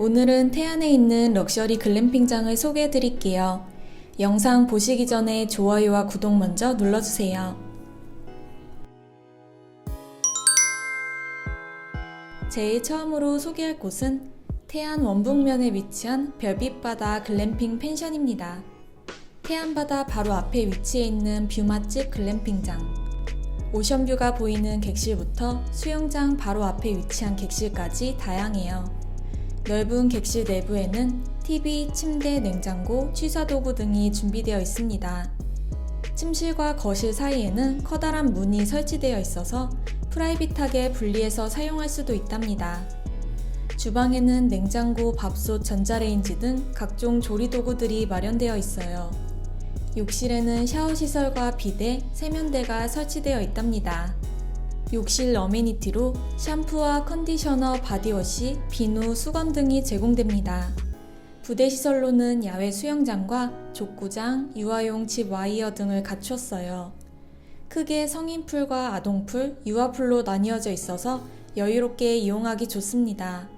오늘은 태안에 있는 럭셔리 글램핑장을 소개해 드릴게요. 영상 보시기 전에 좋아요와 구독 먼저 눌러주세요. 제일 처음으로 소개할 곳은 태안 원북면에 위치한 별빛바다 글램핑 펜션입니다. 태안바다 바로 앞에 위치해 있는 뷰 맛집 글램핑장. 오션뷰가 보이는 객실부터 수영장 바로 앞에 위치한 객실까지 다양해요. 넓은 객실 내부에는 TV, 침대, 냉장고, 취사도구 등이 준비되어 있습니다. 침실과 거실 사이에는 커다란 문이 설치되어 있어서 프라이빗하게 분리해서 사용할 수도 있답니다. 주방에는 냉장고, 밥솥, 전자레인지 등 각종 조리도구들이 마련되어 있어요. 욕실에는 샤워 시설과 비데, 세면대가 설치되어 있답니다. 욕실 어메니티로 샴푸와 컨디셔너, 바디워시, 비누, 수건 등이 제공됩니다. 부대 시설로는 야외 수영장과 족구장, 유아용 집 와이어 등을 갖추었어요. 크게 성인풀과 아동풀, 유아풀로 나뉘어져 있어서 여유롭게 이용하기 좋습니다.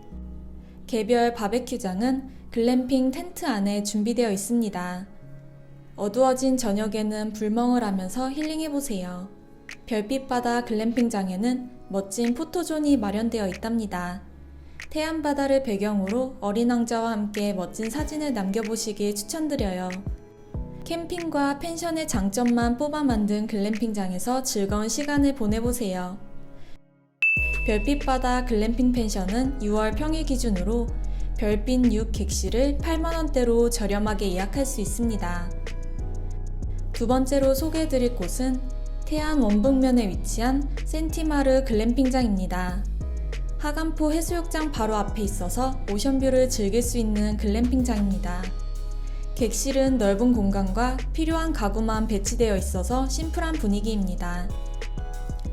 개별 바베큐장은 글램핑 텐트 안에 준비되어 있습니다. 어두워진 저녁에는 불멍을 하면서 힐링해보세요. 별빛바다 글램핑장에는 멋진 포토존이 마련되어 있답니다. 태안바다를 배경으로 어린 왕자와 함께 멋진 사진을 남겨보시길 추천드려요. 캠핑과 펜션의 장점만 뽑아 만든 글램핑장에서 즐거운 시간을 보내보세요. 별빛바다 글램핑 펜션은 6월 평일 기준으로 별빛 6 객실을 8만원대로 저렴하게 예약할 수 있습니다. 두 번째로 소개해드릴 곳은 태안 원북면에 위치한 센티마르 글램핑장입니다. 하간포 해수욕장 바로 앞에 있어서 오션뷰를 즐길 수 있는 글램핑장입니다. 객실은 넓은 공간과 필요한 가구만 배치되어 있어서 심플한 분위기입니다.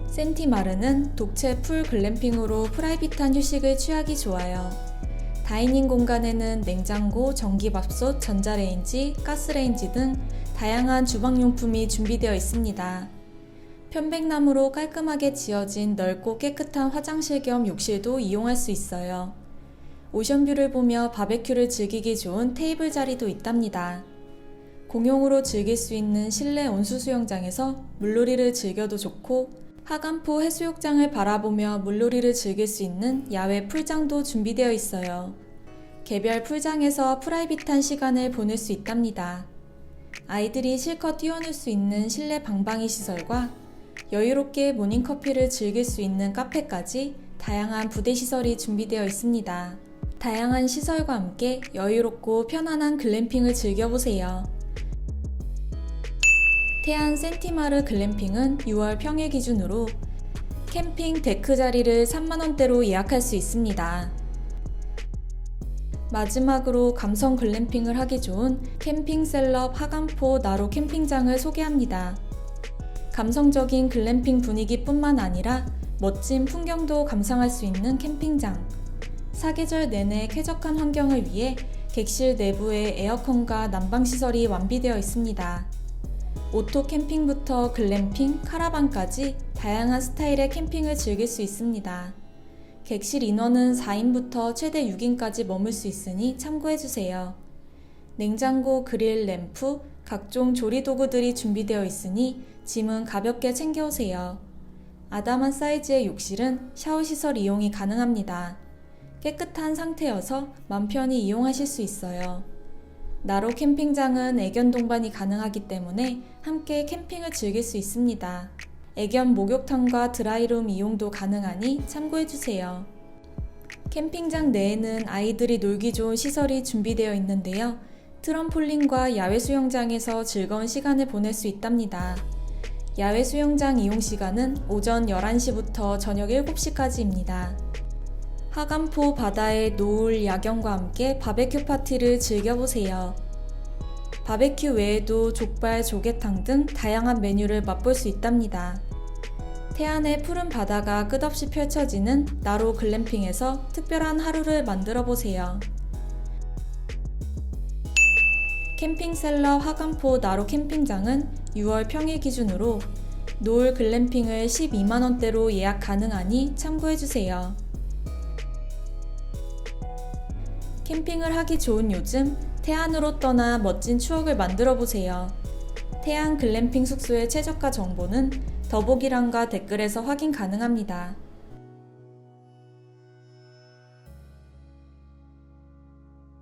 센티마르는 독채 풀 글램핑으로 프라이빗한 휴식을 취하기 좋아요. 다이닝 공간에는 냉장고, 전기밥솥, 전자레인지, 가스레인지 등 다양한 주방용품이 준비되어 있습니다. 편백나무로 깔끔하게 지어진 넓고 깨끗한 화장실 겸 욕실도 이용할 수 있어요. 오션뷰를 보며 바베큐를 즐기기 좋은 테이블 자리도 있답니다. 공용으로 즐길 수 있는 실내 온수 수영장에서 물놀이를 즐겨도 좋고 하간포 해수욕장을 바라보며 물놀이를 즐길 수 있는 야외 풀장도 준비되어 있어요. 개별 풀장에서 프라이빗한 시간을 보낼 수 있답니다. 아이들이 실컷 뛰어놀 수 있는 실내 방방이 시설과 여유롭게 모닝커피를 즐길 수 있는 카페까지 다양한 부대 시설이 준비되어 있습니다. 다양한 시설과 함께 여유롭고 편안한 글램핑을 즐겨보세요. 태안 센티마르 글램핑은 6월 평일 기준으로 캠핑 데크 자리를 3만원대로 예약할 수 있습니다. 마지막으로 감성 글램핑을 하기 좋은 캠핑 셀럽 하간포 나로 캠핑장을 소개합니다. 감성적인 글램핑 분위기뿐만 아니라 멋진 풍경도 감상할 수 있는 캠핑장. 사계절 내내 쾌적한 환경을 위해 객실 내부에 에어컨과 난방 시설이 완비되어 있습니다. 오토 캠핑부터 글램핑, 카라반까지 다양한 스타일의 캠핑을 즐길 수 있습니다. 객실 인원은 4인부터 최대 6인까지 머물 수 있으니 참고해 주세요. 냉장고, 그릴, 램프, 각종 조리 도구들이 준비되어 있으니 짐은 가볍게 챙겨오세요. 아담한 사이즈의 욕실은 샤워 시설 이용이 가능합니다. 깨끗한 상태여서 맘 편히 이용하실 수 있어요. 나로 캠핑장은 애견 동반이 가능하기 때문에 함께 캠핑을 즐길 수 있습니다. 애견 목욕탕과 드라이룸 이용도 가능하니 참고해주세요. 캠핑장 내에는 아이들이 놀기 좋은 시설이 준비되어 있는데요. 트럼폴린과 야외 수영장에서 즐거운 시간을 보낼 수 있답니다. 야외 수영장 이용 시간은 오전 11시부터 저녁 7시까지입니다. 하간포 바다의 노을 야경과 함께 바베큐 파티를 즐겨보세요. 바베큐 외에도 족발, 조개탕 등 다양한 메뉴를 맛볼 수 있답니다. 태안의 푸른 바다가 끝없이 펼쳐지는 나로 글램핑에서 특별한 하루를 만들어 보세요. 캠핑셀러 화간포 나로 캠핑장은 6월 평일 기준으로 노을 글램핑을 12만원대로 예약 가능하니 참고해주세요. 캠핑을 하기 좋은 요즘 태안으로 떠나 멋진 추억을 만들어 보세요. 태안 글램핑 숙소의 최저가 정보는 더보기란과 댓글에서 확인 가능합니다.